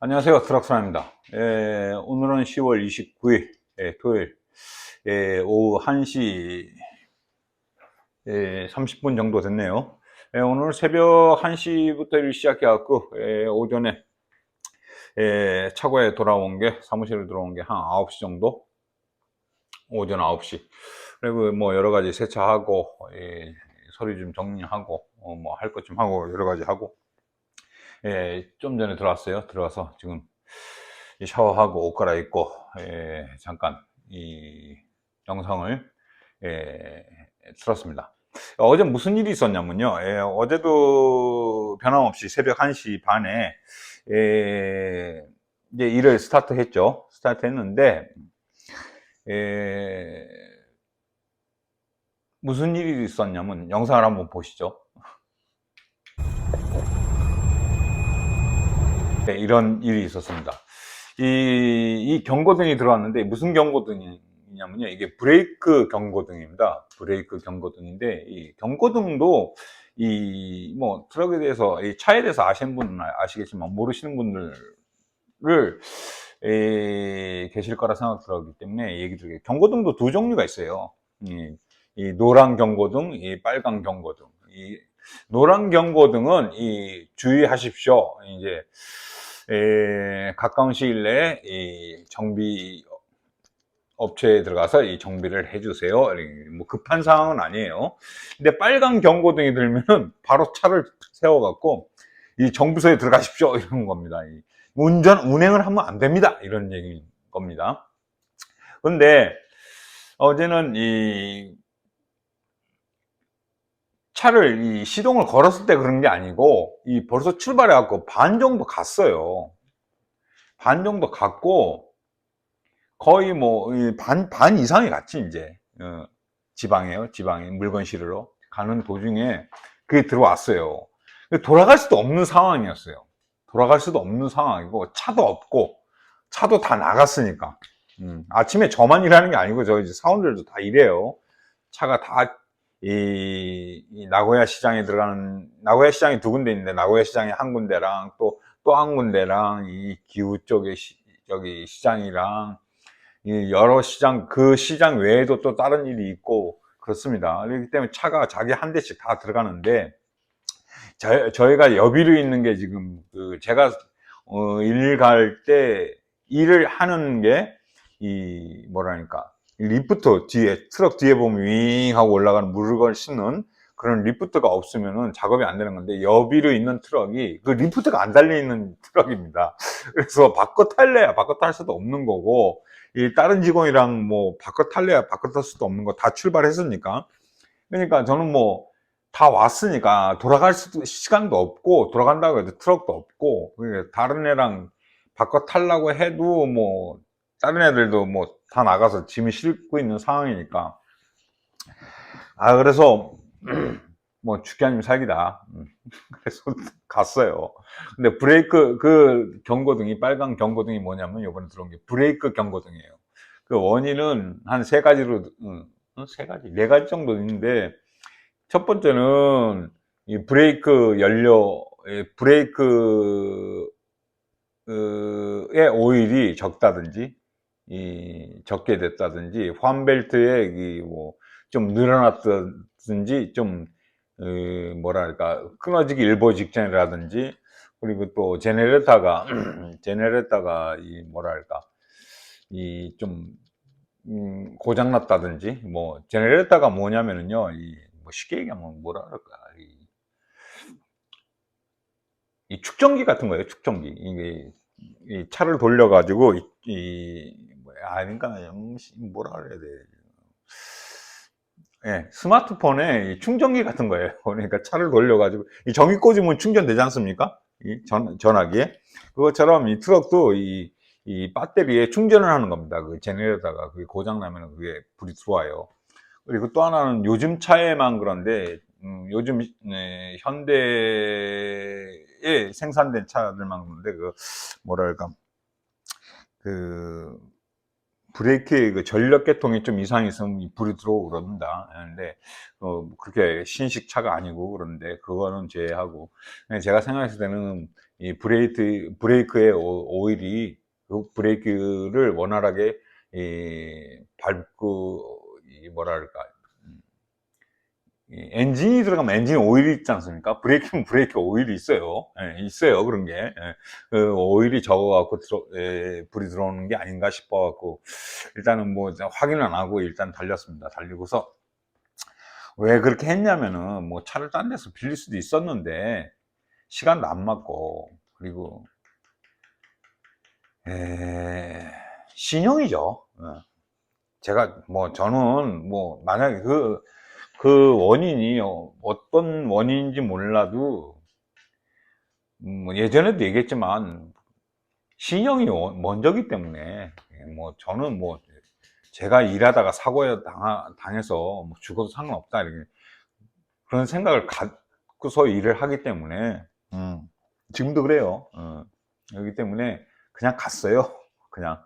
안녕하세요. 트럭스나입니다. 예, 오늘은 10월 29일 예, 토요일 예, 오후 1시 예, 30분 정도 됐네요. 예, 오늘 새벽 1시부터 일 시작해 갖고 예, 오전에 예, 차고에 돌아온 게 사무실에 들어온 게 한 9시 정도 오전 9시 그리고 뭐 여러 가지 세차하고 예, 서류 좀 정리하고 어, 뭐할 것 좀 하고 여러 가지 하고 예, 좀 전에 들어왔어요. 들어와서 지금 이 샤워하고 옷 갈아입고 예, 잠깐 이 영상을 예, 틀었습니다. 어제 무슨 일이 있었냐면요. 예, 어제도 변함없이 새벽 1시 반에 예, 이제 일을 스타트 했죠. 스타트 했는데 예, 무슨 일이 있었냐면 영상을 한번 보시죠. 네, 이런 일이 있었습니다. 이, 이 경고등이 들어왔는데 무슨 경고등이냐면요. 이게 브레이크 경고등입니다. 브레이크 경고등인데 이 경고등도 이 뭐 트럭에 대해서 이 차에 대해서 아시는 분은 아시겠지만 모르시는 분들을 에, 계실 거라 생각 들었기 때문에 얘기 드리게 경고등도 두 종류가 있어요. 이, 이 노란 경고등, 이 빨간 경고등. 이 노란 경고등은 이 주의하십시오. 이제 에, 가까운 시일 내에 이 정비 업체에 들어가서 이 정비를 해주세요. 뭐 급한 상황은 아니에요. 근데 빨간 경고등이 들면은 바로 차를 세워갖고 이 정비소에 들어가십시오 이런 겁니다. 이 운전 운행을 하면 안 됩니다 이런 얘기인 겁니다. 근데 어제는 이 차를 이 시동을 걸었을 때 그런 게 아니고 이 벌써 출발해 갖고 반 정도 갔어요. 반 정도 갔고 거의 뭐반 반 이상이 갔지 이제 어, 지방에요. 지방에 물건 실으러 가는 도중에 그게 들어왔어요. 돌아갈 수도 없는 상황이었어요. 돌아갈 수도 없는 상황이고 차도 없고 차도 다 나갔으니까 음, 아침에 저만 일하는 게 아니고 저희 사원들도 다 일해요. 차가 다 이, 이 나고야 시장에 들어가는 나고야 시장이 두 군데 있는데 나고야 시장이 한 군데랑 또 또 한 군데랑 이 기후 쪽에 시, 저기 시장이랑 이 여러 시장 그 시장 외에도 또 다른 일이 있고 그렇습니다. 그렇기 때문에 차가 자기 한 대씩 다 들어가는데 저, 저희가 여비로 있는 게 지금 그 제가 어, 일 갈 때 일을 하는 게 이 뭐라니까 리프트 뒤에 트럭 뒤에 보면 윙 하고 올라가는 물건 싣는 그런 리프트가 없으면은 작업이 안 되는 건데 여비로 있는 트럭이 그 리프트가 안 달려 있는 트럭입니다. 그래서 바꿔 탈래야 바꿔 탈 수도 없는 거고 이 다른 직원이랑 뭐 바꿔 탈래야 바꿔 탈 수도 없는 거 다 출발했으니까 그러니까 저는 뭐 다 왔으니까 돌아갈 수도 시간도 없고 돌아간다고 해도 트럭도 없고 다른 애랑 바꿔 탈라고 해도 뭐 다른 애들도 뭐 다 나가서 짐을 싣고 있는 상황이니까. 아 그래서 뭐 죽기 아니면 살기다. 음, 그래서 갔어요. 근데 브레이크 그 경고등이 빨간 경고등이 뭐냐면 이번에 들어온 게 브레이크 경고등이에요. 그 원인은 한 세 가지로 음, 세 가지 네 가지 정도 있는데 첫 번째는 이 브레이크 연료 브레이크의 오일이 적다든지 이 적게 됐다든지 환벨트에 이뭐좀 늘어났든지 좀 어, 뭐랄까 끊어지기 일보 직전이라든지 그리고 또 제네레이터가 제네레이터가 이 뭐랄까 이 좀 음, 고장났다든지 뭐 제네레이터가 뭐냐면은요 이 뭐 쉽게 얘기하면 그럴까 이, 이 축전기 같은 거예요 축전기. 이게 이 차를 돌려가지고 이, 이 아닌가 음, 뭐라 그래야 돼 예, 스마트폰에 충전기 같은 거예요. 그러니까 차를 돌려가지고, 이 전기 꽂으면 충전되지 않습니까? 이 전, 전화기에. 그것처럼 이 트럭도 이, 이 배터리에 충전을 하는 겁니다. 그 제네레이터가 그게 고장 나면 그게 불이 들어와요. 그리고 또 하나는 요즘 차에만 그런데, 음, 요즘, 네, 현대에 생산된 차들만 그런데, 그, 뭐랄까, 그, 브레이크의 그 전력 계통이 좀 이상이 있으면 불이 들어오고 그럽니다. 그런데 어, 그렇게 신식 차가 아니고 그런데 그거는 제외하고 제가 생각했을 때는 이 브레이크, 브레이크의 오- 오일이 그 브레이크를 원활하게 이 밟고 이 뭐랄까 이 엔진이 들어가면 엔진 오일이 있지 않습니까? 브레이크는 브레이크 오일이 있어요. 예, 있어요 그런 게 예, 그 오일이 적어갖고 들어, 예, 불이 들어오는 게 아닌가 싶어갖고 일단은 뭐 확인을 안 하고 일단 달렸습니다. 달리고서 왜 그렇게 했냐면은 뭐 차를 딴 데서 빌릴 수도 있었는데 시간도 안 맞고 그리고 에, 신용이죠. 예. 제가 뭐 저는 뭐 만약에 그, 그 원인이 어- 어떤 원인인지 몰라도 음, 뭐 예전에도 얘기했지만 신용이 어- 먼저기 때문에 예, 뭐 저는 뭐 제가 일하다가 사고에 당해서 뭐 죽어도 상관없다 이렇게 그런 생각을 갖고서 일을 하기 때문에 음, 지금도 그래요. 어, 그렇기 때문에 그냥 갔어요. 그냥.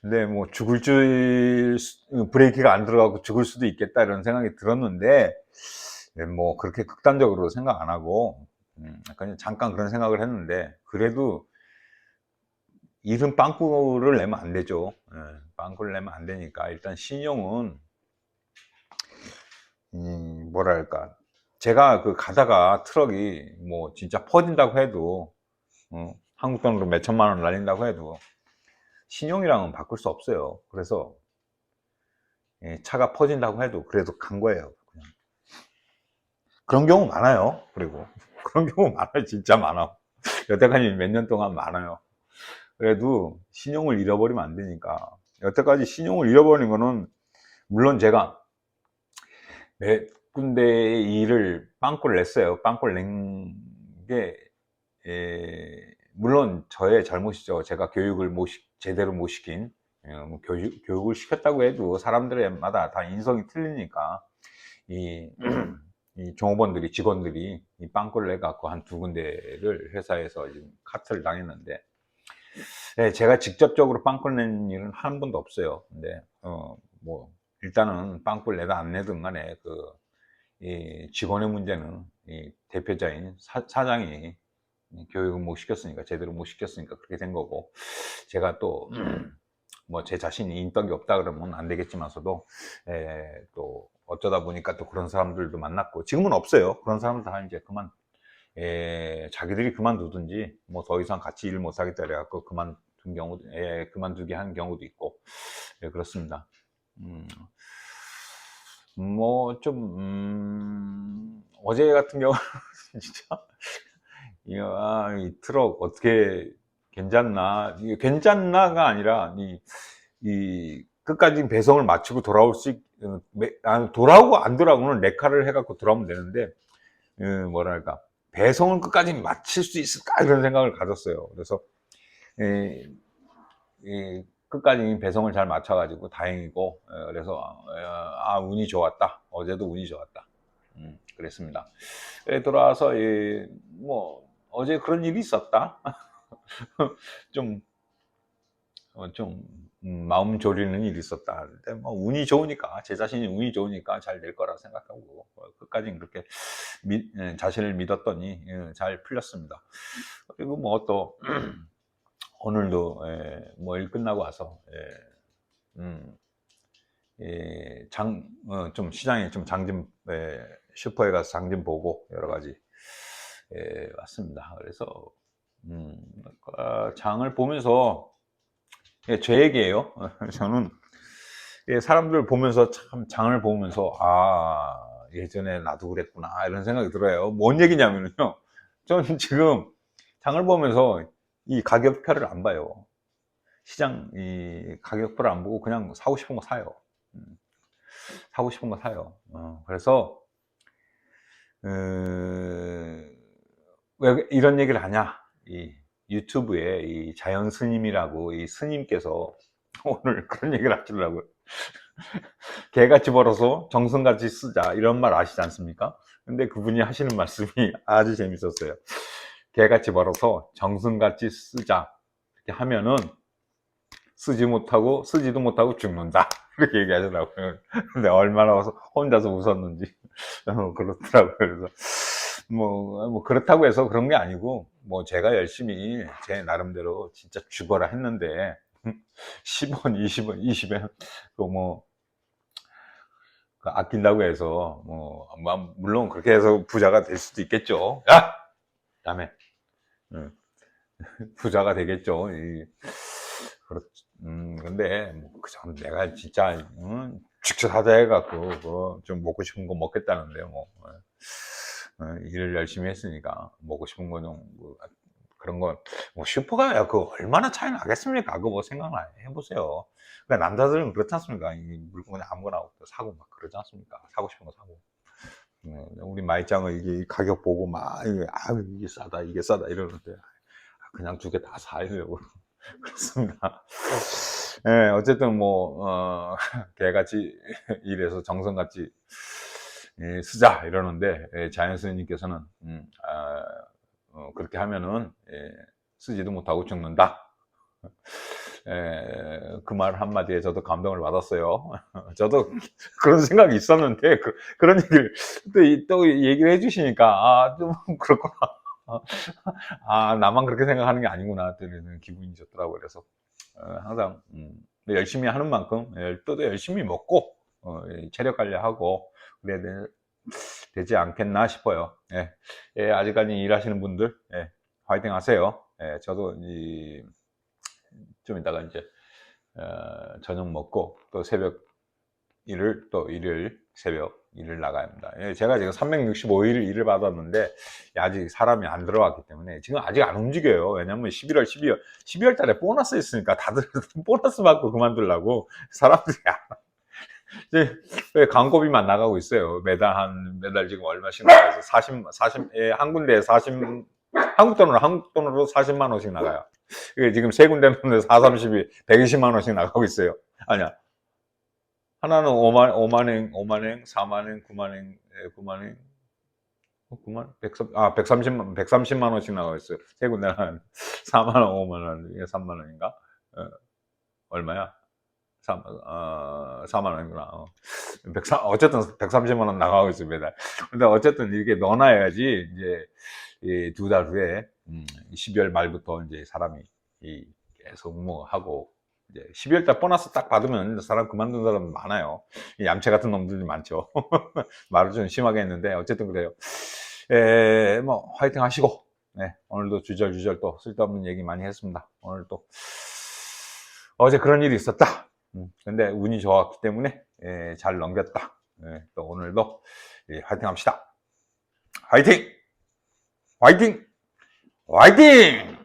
근데 뭐 죽을 줄 브레이크가 안 들어가고 죽을 수도 있겠다 이런 생각이 들었는데 예, 뭐 그렇게 극단적으로 생각 안 하고 음, 그냥 잠깐 그런 생각을 했는데 그래도 일은 빵꾸를 내면 안 되죠. 예, 빵꾸를 내면 안 되니까 일단 신용은 음, 뭐랄까 제가 그 가다가 트럭이 뭐 진짜 퍼진다고 해도 어, 한국 돈으로 몇 천만 원 날린다고 해도 신용이랑은 바꿀 수 없어요. 그래서 예, 차가 퍼진다고 해도 그래도 간 거예요. 그냥. 그런 경우 많아요. 그리고 그런 경우 많아요. 진짜 많아. 여태까지 몇 년 동안 많아요. 그래도 신용을 잃어버리면 안 되니까 여태까지 신용을 잃어버린 거는 물론 제가 몇 군데 일을 빵꾸를 냈어요. 빵꾸를 낸 게 물론 저의 잘못이죠. 제가 교육을 못 시- 제대로 못 시킨 예, 뭐 교육, 교육을 시켰다고 해도 사람들마다 다 인성이 틀리니까 이, 이 종업원들이 직원들이 이 빵꾸를 내갖고 한 두 군데를 회사에서 지금 카트를 당했는데 네, 제가 직접적으로 빵꾸를 낸 일은 한 번도 없어요. 근데 어, 뭐 일단은 빵꾸를 내다 안 내든 간에 그 이 직원의 문제는 이 대표자인 사, 사장이 교육을 못 시켰으니까 제대로 못 시켰으니까 그렇게 된 거고. 제가 또 뭐 제 자신이 인덕이 없다 그러면 안 되겠지만서도 에, 또 어쩌다 보니까 또 그런 사람들도 만났고 지금은 없어요. 그런 사람들 다 이제 그만 에, 자기들이 그만두든지 뭐 더 이상 같이 일 못 하겠다 그래갖고 그만둔 경우 에, 그만두게 한 경우도 있고 예, 그렇습니다. 음, 뭐좀 음, 어제 같은 경우는 진짜 이, 아, 이 트럭 어떻게 괜찮나? 이게 괜찮나가 아니라 이, 이 끝까지 배송을 마치고 돌아올 수 있, 아, 돌아오고 안 돌아오고는 레카를 해갖고 돌아오면 되는데 어, 뭐랄까 배송을 끝까지 마칠 수 있을까 이런 생각을 가졌어요. 그래서 이, 이 끝까지 배송을 잘 맞춰가지고 다행이고 어, 그래서 어, 아 운이 좋았다. 어제도 운이 좋았다. 음, 그랬습니다. 에, 돌아와서 이, 뭐 어제 그런 일이 있었다. 좀, 어, 좀, 음, 마음 졸이는 일이 있었다. 근데 뭐, 운이 좋으니까, 제 자신이 운이 좋으니까 잘 될 거라 생각하고, 어, 끝까지 그렇게 미- 예, 자신을 믿었더니, 예, 잘 풀렸습니다. 그리고 뭐 또, 오늘도, 예, 뭐일 끝나고 와서, 예, 음, 예, 장, 어, 좀 시장에 좀 장 좀, 예, 슈퍼에 가서 장 좀 보고, 여러 가지, 예, 왔습니다. 그래서, 음, 어, 장을 보면서 예, 제 얘기예요. 저는 예, 사람들 보면서 참 장을 보면서 아 예전에 나도 그랬구나 이런 생각이 들어요. 뭔 얘기냐면요. 저는 지금 장을 보면서 이 가격표를 안 봐요. 시장 이 가격표를 안 보고 그냥 사고 싶은 거 사요. 음, 사고 싶은 거 사요. 어, 그래서 어, 왜 이런 얘기를 하냐? 이 유튜브에 이 자연 스님이라고 이 스님께서 오늘 그런 얘기를 하시더라고요. 개같이 벌어서 정성같이 쓰자 이런 말 아시지 않습니까? 근데 그분이 하시는 말씀이 아주 재밌었어요. 개같이 벌어서 정성같이 쓰자 이렇게 하면은 쓰지 못하고 쓰지도 못하고 죽는다 이렇게 얘기하더라고요. 근데 얼마나 와서 혼자서 웃었는지 어, 그렇더라고요. 그래서 뭐, 뭐 그렇다고 해서 그런 게 아니고 뭐 제가 열심히 제 나름대로 진짜 죽어라 했는데 10원, 20원, 20원 그뭐 아낀다고 해서 뭐 뭐, 물론 그렇게 해서 부자가 될 수도 있겠죠. 야, 다음에 응. 부자가 되겠죠. 이, 그렇, 음, 근데 뭐 그전 내가 진짜 음, 직접 하자 해갖고 그거 좀 먹고 싶은 거 먹겠다는데 뭐 일을 열심히 했으니까 먹고 싶은 거좀 뭐, 그런 거 뭐 슈퍼가 그 얼마나 차이 나겠습니까? 그거 뭐 생각 해보세요. 그러니까 남자들은 그렇지 않습니까? 이 물건 그냥 아무거나 사고 막 그러지 않습니까? 사고 싶은 거 사고. 네, 우리 마이짱은 이게 가격 보고 막 이게, 아 이게 싸다 이게 싸다 이러는데 그냥 두 개 다 사려고 그렇습니다. 예, 어쨌든 뭐, 어, 개같이 일해서 정성같이 예, 쓰자 이러는데, 예, 자연스님께서는, 음, 아, 어, 그렇게 하면은, 예, 쓰지도 못하고 죽는다. 예, 그말 한마디에 저도 감동을 받았어요. 저도 그런 생각이 있었는데, 그, 런 얘기를 또, 이- 또 얘기를 해주시니까, 아, 좀 그렇구나. 아, 나만 그렇게 생각하는 게 아니구나. 또 이런 기분이 좋더라고요. 그래서, 어, 항상, 음, 열심히 하는 만큼, 예, 또 열심히 먹고, 어, 예, 체력 관리하고, 그래야 되, 되지 않겠나 싶어요. 예, 예, 아직까지 일하시는 분들, 예, 화이팅 하세요. 예, 저도 이, 좀 이따가 이제, 어, 저녁 먹고, 또 새벽 일을, 또 일요일 새벽 일을 나가야 합니다. 예, 제가 지금 365일 일을 받았는데, 아직 사람이 안 들어왔기 때문에 지금 아직 안 움직여요. 왜냐면 11월, 12월, 12월 달에 보너스 있으니까 다들 보너스 받고 그만두려고 사람들이 안- 이제 왜 광고비만 나가고 있어요. 매달 한 매달 지금 얼마씩 나가서 40, 40, 예, 한 군데에 40, 한국 돈으로 한국 돈으로 40만 원씩 나가요. 지금 세 군데 놓는데 4, 30이 120만 원씩 나가고 있어요. 아니야. 하나는 5만, 5만행, 5만행, 4만행, 9만행, 9만행, 9만, 130, 아, 130만, 130만 원씩 나가고 있어요. 세 군데 한 4만 원, 5만 원, 이게 3만 원인가? 어, 얼마야? 3, 어, 4만 원이구나. 어. 130, 어쨌든 130만 원 나가고 매달. 근데 어쨌든 이렇게 넣어놔야지, 이제, 이두달 후에, 음, 12월 말부터 이제 사람이 이 계속 응모하고, 이제 12월 달 보너스 딱 받으면 사람 그만둔 사람 많아요. 이 얌체 같은 놈들이 많죠. 말을 좀 심하게 했는데, 어쨌든 그래요. 에, 뭐, 화이팅 하시고, 네, 오늘도 주절주절 또 쓸데없는 얘기 많이 했습니다. 오늘 또, 어제 그런 일이 있었다. 음, 근데 운이 좋았기 때문에, 예, 잘 넘겼다. 예, 또 오늘도 예, 화이팅 합시다. 화이팅! 화이팅! 화이팅!